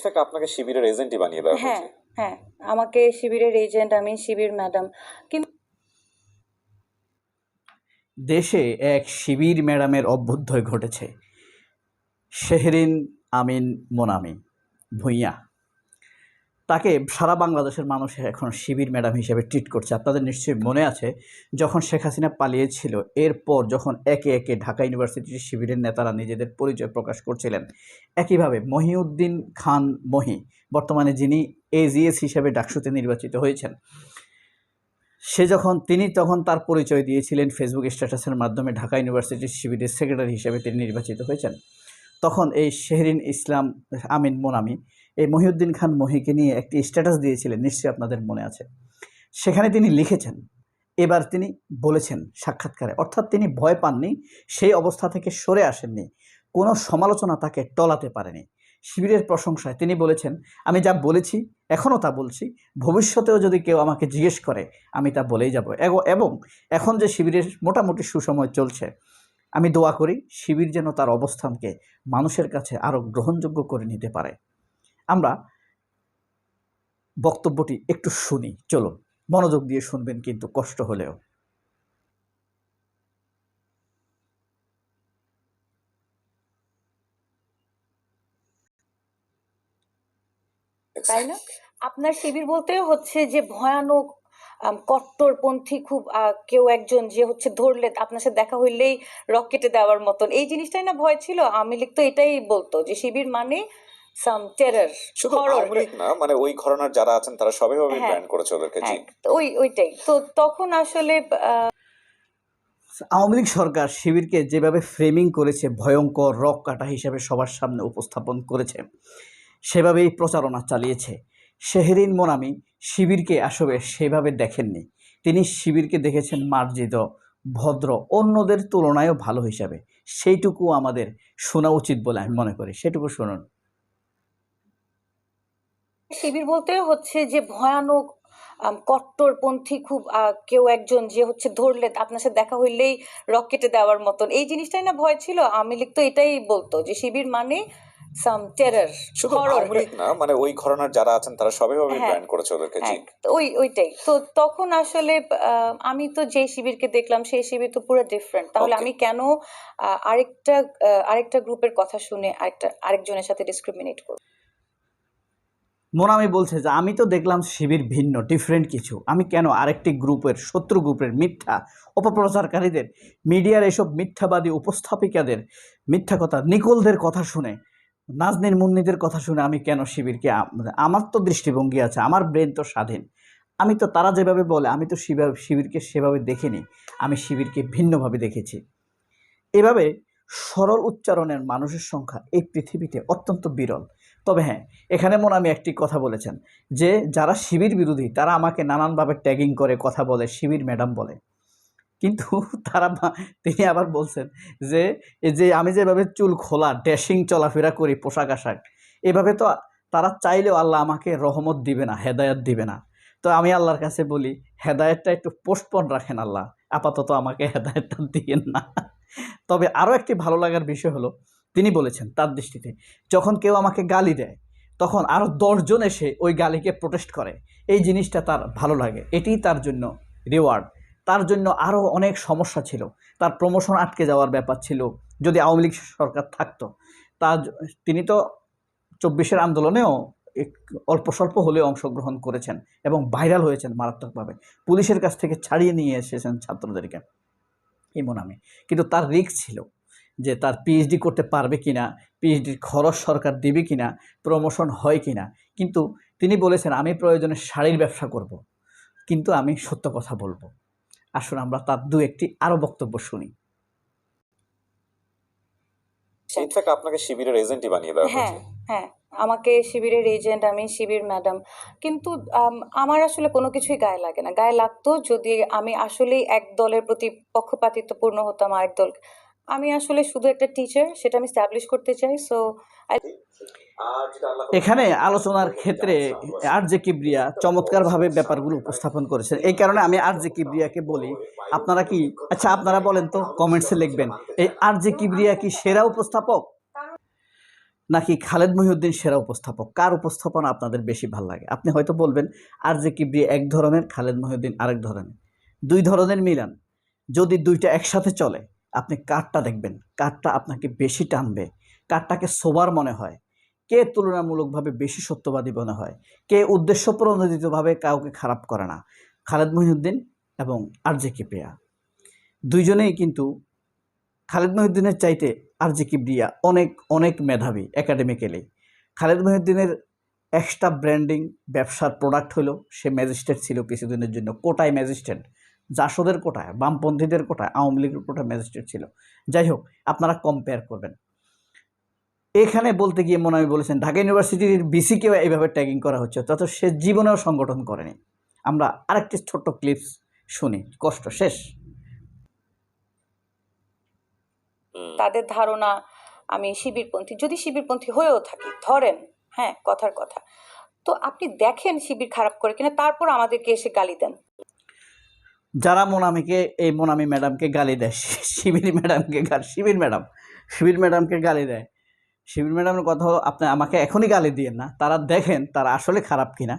In fact আপনাকে শিবিরের এজেন্টই বানিয়ে দেওয়া হ্যাঁ হয়েছে? হ্যাঁ আমাকে শিবিরের এজেন্ট আমি শিবির ম্যাডাম কিন্তু দেশে এক শিবির ম্যাডামের অভ্যুদয় ঘটেছে। শেহরিন আমিন মোনামি ভূঁইয়া। তাকে সারা বাংলাদেশের মানুষ এখন শিবির ম্যাডাম হিসেবে ট্রিট করছে। আপনাদের নিশ্চয়ই মনে আছে, যখন শেখ হাসিনা পালিয়েছিল, এরপর যখন একে একে ঢাকা ইউনিভার্সিটির শিবিরের নেতারা নিজেদের পরিচয় প্রকাশ করছিলেন, একইভাবে মহিউদ্দিন খান মহি, বর্তমানে যিনি এজিএস হিসেবে ডাকসুতে নির্বাচিত হয়েছেন, সে যখন, তিনি তখন তার পরিচয় দিয়েছিলেন ফেসবুক স্ট্যাটাসের মাধ্যমে ঢাকা ইউনিভার্সিটির শিবিরের সেক্রেটারি হিসেবে তিনি নির্বাচিত হয়েছেন। তখন এই শেহরিন ইসলাম আমিন মোনামি এই মহিউদ্দিন খান মহিকে নিয়ে একটি স্ট্যাটাস দিয়েছিলেন, নিশ্চয়ই আপনাদের মনে আছে। সেখানে তিনি লিখেছেন, এবার তিনি বলেছেন সাক্ষাৎকারে, অর্থাৎ তিনি ভয় পাননি, সেই অবস্থা থেকে সরে আসেননি, কোনো সমালোচনা তাকে টলাতে পারেনি। শিবিরের প্রশংসায় তিনি বলেছেন, আমি যা বলেছি, এখনও তা বলছি, ভবিষ্যতেও যদি কেউ আমাকে জিজ্ঞেস করে, আমি তা বলেই যাব। এবং এখন যে শিবিরের মোটামুটি সুসময় চলছে, আমি দোয়া করি, শিবির যেন তার অবস্থানকে মানুষের কাছে আরও গ্রহণযোগ্য করে নিতে পারে। আমরা বক্তব্যটি একটু শুনি। চলুন, মনোযোগ দিয়ে শুনবেন কিন্তু কষ্ট হলেও। তাই না? আপনার শিবির বলতেও হচ্ছে যে ভয়ানক কট্টরপন্থী খুব কেউ একজন যে হচ্ছে ধরলে আপনার সাথে দেখা হইলেই রকেটে দেওয়ার মতন। এই জিনিসটাই না ভয় ছিল? আমি লিখতো এটাই বলতো যে শিবির মানে সাম টেরার শুধু আওয়ামী লীগ না মানে ওই ঘরানার যারা আছেন তারা সবাই ভাবে হ্যাঁ। ব্র্যান্ড করেছে ওদেরকে জি। হ্যাঁ ওই ওইটাই। তো তখন আসলে আহ, আওয়ামী লীগ সরকার শিবিরকে যেভাবে ফ্রেমিং করেছে ভয়ঙ্কর রক কাটা হিসেবে সবার সামনে উপস্থাপন করেছে সেভাবেই প্রচারণা চালিয়েছে। শেহরিন মোনামি শিবিরকে আসলে সেভাবে দেখেননি। তিনি শিবিরকে দেখেছেন মার্জিত ভদ্র অন্যদের তুলনায়ও ভালো হিসাবে। সেইটুকু আমাদের শোনা উচিত বলে আমি মনে করি। সেটুকু শুনুন। শিবির বলতেও হচ্ছে যে ভয়ানক কট্টরপন্থী খুব কেউ একজন যে হচ্ছে ধরলে আপনার সাথে দেখা হইলেই রকেটে দেওয়ার মতন। এই জিনিসটাই না ভয় ছিল? আওয়ামী লীগ তো এটাই বলতো যে শিবির মানে সাম টেরার শুধু না মানে ওই ঘরানার যারা আছেন তারা সবাই ভাবে হ্যাঁ। করেছে ওদেরকে হ্যাঁ ওই ওইটাই। তো তখন আসলে আহ, আমি তো যে শিবিরকে দেখলাম সেই শিবির তো পুরো ডিফারেন্ট তাহলে আমি কেন আহ, আরেকটা আরেকটা গ্রুপের কথা শুনে আরেকটা আরেকজনের সাথে ডিসক্রিমিনেট করব? মোনামি বলছে যে, আমি তো দেখলাম শিবির ভিন্ন ডিফারেন্ট কিছু। আমি কেন আরেকটি গ্রুপের, শত্রু গ্রুপের মিথ্যা, অপপ্রচারকারীদের, মিডিয়ার এসব মিথ্যাবাদী উপস্থাপিকাদের মিথ্যা কথা, নিকোলদের কথা শুনে নাজনীন মুন্নিদের কথা শুনে আমি কেন শিবিরকে মানে আমার তো দৃষ্টিভঙ্গি আছে, আমার ব্রেন তো স্বাধীন। আমি তো, তারা যেভাবে বলে, আমি তো শিবা- শিবিরকে সেভাবে দেখিনি, আমি শিবিরকে ভিন্নভাবে দেখেছি। এভাবে সরল উচ্চারণের মানুষের সংখ্যা এই পৃথিবীতে অত্যন্ত বিরল। তবে হ্যাঁ এখানে মনে আমি একটি কথা বলেছেন, যে যারা শিবির বিরোধী, তারা আমাকে নানানভাবে ট্যাগিং করে, কথা বলে, শিবির ম্যাডাম বলে। কিন্তু তারা তিনি আবার বলছেন যে যে আমি যেভাবে চুল খোলা ড্যাশিং চলাফেরা করি, পোশাক আশাক, এভাবে তো তারা চাইলেও আল্লাহ আমাকে রহমত দিবে না, হেদায়ত দিবে না। তো আমি আল্লাহর কাছে বলি, হেদায়তটা একটু পোস্টপন রাখেন আল্লাহ, আপাতত আমাকে হেদায়তটা দিয়েন না। তবে আরও একটি ভালো লাগার বিষয় হলো তিনি বলেছেন তার দৃষ্টিতে, যখন কেউ আমাকে গালি দেয়, তখন আরও দশজন এসে ওই গালিকে প্রোটেস্ট করে। এই জিনিসটা তার ভালো লাগে। এটিই তার জন্য রিওয়ার্ড তার জন্য আরও অনেক সমস্যা ছিল। তার প্রমোশন আটকে যাওয়ার ব্যাপার ছিল। যদি আওয়ামী লীগ সরকার থাকতো তার তিনি তো চব্বিশের আন্দোলনেও অল্প স্বল্প হলেও অংশগ্রহণ করেছেন এবং ভাইরাল হয়েছেন মারাত্মকভাবে। পুলিশের কাছ থেকে ছাড়িয়ে নিয়ে এসেছেন ছাত্রদেরকে। এমন আমি কিন্তু তার রিস্ক ছিল। যে তার পিএইচডি করতে পারবে কিনা পিএইচডির খরচ সরকার দেবে কিনা প্রমোশন হয় কিনা। কিন্তু তিনি বলেছেন আমি প্রয়োজনে শাড়ির ব্যবসা করব। কিন্তু আমি সত্য কথা বলব। আসুন আমরা তার দু একটি আরও বক্তব্য শুনি। ইনফ্যাক্ট আপনাকে শিবিরের এজেন্টই বানিয়ে দেওয়া হ্যাঁ হয়েছে। হ্যাঁ আমাকে শিবিরের এজেন্ট আমি শিবির ম্যাডাম কিন্তু আমার আসলে কোনো কিছুই গায়ে লাগে না। গায়ে লাগতো যদি আমি আসলেই এক দলের প্রতি পক্ষপাতিত্বপূর্ণ হতাম আরেক দল আমি আসলে শুধু একটা টিচার সেটা আমি স্ট্যাবলিশ করতে চাই সো এখানে আলোচনার ক্ষেত্রে আর জে কিবরিয়া চমৎকারভাবে ব্যাপারগুলো উপস্থাপন করেছেন, এই কারণে আমি আর জে কিবরিয়াকে বলি, আপনারা কি আচ্ছা আপনারা বলেন তো কমেন্টসে লিখবেন, এই আর জে কিবরিয়া কি সেরা উপস্থাপক? নাকি খালেদ মহিউদ্দিন সেরা উপস্থাপক? কার উপস্থাপনা আপনাদের বেশি ভালো লাগে? আপনি হয়তো বলবেন, আর জে কিবরি এক ধরনের, খালেদ মহিউদ্দিন আরেক ধরনের। দুই ধরনের মিলান, যদি দুইটা একসাথে চলে আপনি কারটা দেখবেন কারটা আপনাকে বেশি টানবে। কারটাকে সোবার মনে হয়। কে তুলনামূলকভাবে বেশি সত্যবাদী মনে হয়? কে উদ্দেশ্য প্রণোদিতভাবে কাউকে খারাপ করে না? খালেদ মহিউদ্দিন এবং আরজে কিবরিয়া দুইজনেই কিন্তু খালেদ মহিউদ্দিনের চাইতে আরজে কিবরিয়া অনেক অনেক মেধাবী একাডেমিক্যালি খালেদ মহিউদ্দিনের এক্সট্রা ব্র্যান্ডিং ব্যবসার প্রোডাক্ট হলো, সে ম্যাজিস্ট্রেট ছিল কিছুদিনের জন্য, কোটায় ম্যাজিস্ট্রেট জাসদের কোটায়, বামপন্থীদের কোটায়, আওয়ামী লীগের কোটায় ম্যাজিস্ট্রেট ছিল। যাই হোক, আপনারা কম্পেয়ার করবেন। এখানে বলতে গিয়ে মনে হয় বলেছেন, ঢাকা ইউনিভার্সিটির বিসিকেও এইভাবে ট্যাগিং করা হচ্ছে তত সে জীবনেও সংগঠন করেনি। আমরা আরেকটি ছোট্ট ক্লিপস শুনি, কষ্ট শেষ। তাদের ধারণা, আমি শিবিরপন্থী, যদি শিবিরপন্থী হয়েও থাকি, ধরেন হ্যাঁ কথার কথা। তো আপনি দেখেন শিবির খারাপ করে কিনা, তারপর আমাদেরকে এসে গালি দেন। যারা মোনামিকে, এই মোনামি ম্যাডামকে গালি দেয়, শিবির ম্যাডামকে গা- শিবির ম্যাডাম, শিবির ম্যাডামকে গালি দেয়। শিবির ম্যাডামের কথা হলো, আপনি আমাকে এখনই গালি দিয়েন না, তারা দেখেন তারা আসলে খারাপ কিনা।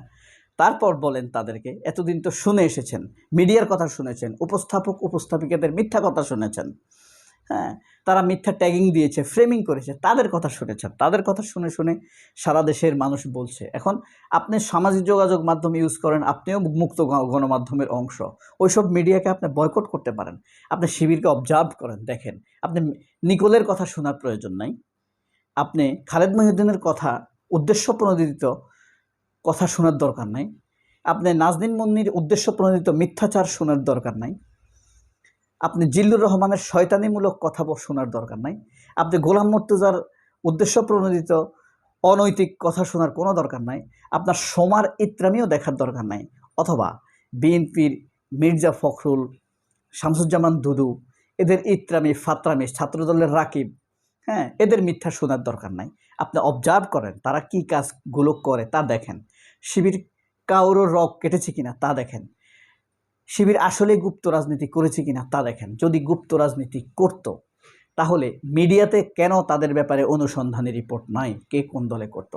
তারপর বলেন তাদেরকে, এতদিন তো শুনে এসেছেন, মিডিয়ার কথা শুনেছেন, উপস্থাপক, উপস্থাপিকাদের মিথ্যা কথা শুনেছেন। হ্যাঁ তারা মিথ্যা ট্যাগিং দিয়েছে ফ্রেমিং করেছে, তাদের কথা শুনেছেন, তাদের কথা শুনে শুনে সারা দেশের মানুষ বলছে। এখন আপনি সামাজিক যোগাযোগ মাধ্যম ইউজ করেন, আপনিও মুক্ত গণমাধ্যমের অংশ। ওইসব মিডিয়াকে আপনি বয়কট করতে পারেন। আপনি শিবিরকে অবজার্ভ করেন, দেখেন। আপনি নিকোলের কথা শোনার প্রয়োজন নাই। আপনি খালেদ মহিউদ্দিনের কথা, উদ্দেশ্য প্রণোদিত কথা শোনার দরকার নাই। আপনি নাজনীন মুন্নির উদ্দেশ্য প্রণোদিত মিথ্যাচার শোনার দরকার নাই। আপনি জিল্লুর রহমানের শয়তানিমূলক কথা শোনার দরকার নাই। আপনি গোলাম মর্তুজার উদ্দেশ্য প্রণোদিত অনৈতিক কথা শোনার কোনো দরকার নাই। আপনার সোমার ইত্রামিও দেখার দরকার নাই। অথবা বিএনপির মির্জা ফখরুল, শামসুজ্জামান দুদু, এদের ইত্রামি, ফাত্রামি, ছাত্রদলের রাকিব হ্যাঁ এদের মিথ্যা শোনার দরকার নাই। আপনি অবজার্ভ করেন, তারা কি কাজগুলো করে তা দেখেন। শিবির কারোর রগ কেটেছে কিনা তা দেখেন। শিবির আসলে গুপ্ত রাজনীতি করেছে কিনা তা দেখেন। যদি গুপ্ত রাজনীতি করত, তাহলে মিডিয়াতে কেন তাদের ব্যাপারে অনুসন্ধানী রিপোর্ট নাই? কে কোন দলে করত?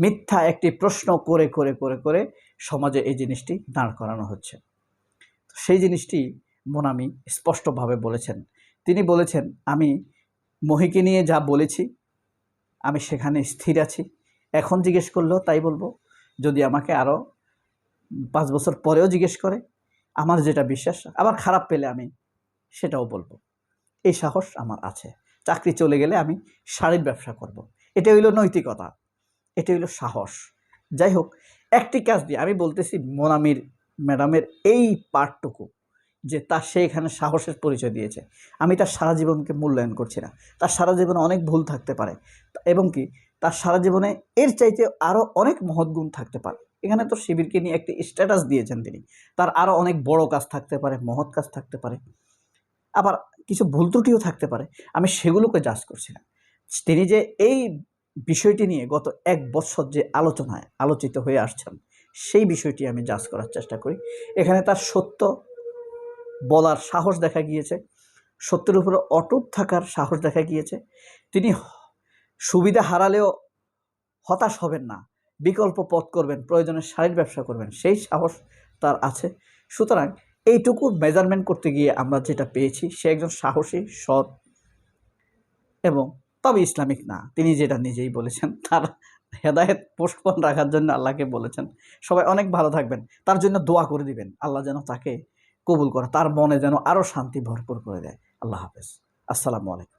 মিথ্যা একটি প্রশ্ন করে করে করে করে সমাজে এই জিনিসটি দাঁড় করানো হচ্ছে। সেই জিনিসটি মোনামি স্পষ্টভাবে বলেছেন। তিনি বলেছেন, আমি মহিকে নিয়ে যা বলেছি, আমি সেখানে স্থির আছি। এখন জিজ্ঞেস করলেও তাই বলব। যদি আমাকে আরও পাঁচ বছর পরেও জিজ্ঞেস করে আমার যেটা বিশ্বাস, আবার খারাপ পেলে আমি সেটাও বলব। এই সাহস আমার আছে। চাকরি চলে গেলে আমি শাড়ির ব্যবসা করব। এটা হইল নৈতিকতা, এটা হইল সাহস। যাই হোক, একটি কাজ দিয়ে আমি বলতেছি মোনামির ম্যাডামের এই পার্টটুকু যে তার সে এখানে সাহসের পরিচয় দিয়েছে। আমি তার সারা জীবনকে মূল্যায়ন করছি না। তার সারা জীবনে অনেক ভুল থাকতে পারে। এবং কি, তার সারা জীবনে এর চাইতে আরও অনেক মহৎ গুণ থাকতে পারে। এখানে তো শিবিরকে নিয়ে একটি স্ট্যাটাস দিয়েছেন তিনি। তার আরও অনেক বড় কাজ থাকতে পারে, মহৎ কাজ থাকতে পারে। আবার কিছু ভুল ত্রুটিও থাকতে পারে, আমি সেগুলোকে জাজ করছি না। তিনি যে এই বিষয়টি নিয়ে গত এক বছর যে আলোচনায় আলোচিত হয়ে আসছেন, সেই বিষয়টি আমি জাজ করার চেষ্টা করি। এখানে তার সত্য বলার সাহস দেখা গিয়েছে, সত্যের উপরে অটুট থাকার সাহস দেখা গিয়েছে। তিনি সুবিধা হারালেও হতাশ হবেন না। বিকল্প পথ করবেন, প্রয়োজনে শাড়ির ব্যবসা করবেন, সেই সাহস তার আছে। সুতরাং এইটুকু মেজারমেন্ট করতে গিয়ে আমরা যেটা পেয়েছি, সে একজন সাহসী, সৎ এবং তবে ইসলামিক না। তিনি যেটা নিজেই বলেছেন, তার হেদায়েত পোস্টপন রাখার জন্য আল্লাহকে বলেছেন। সবাই অনেক ভালো থাকবেন। তার জন্য দোয়া করে দিবেন। আল্লাহ যেন তাকে কবুল করে, তার মনে যেন আরও শান্তি ভরপুর করে দেয়। আল্লাহ হাফেজ। আসসালামু আলাইকুম।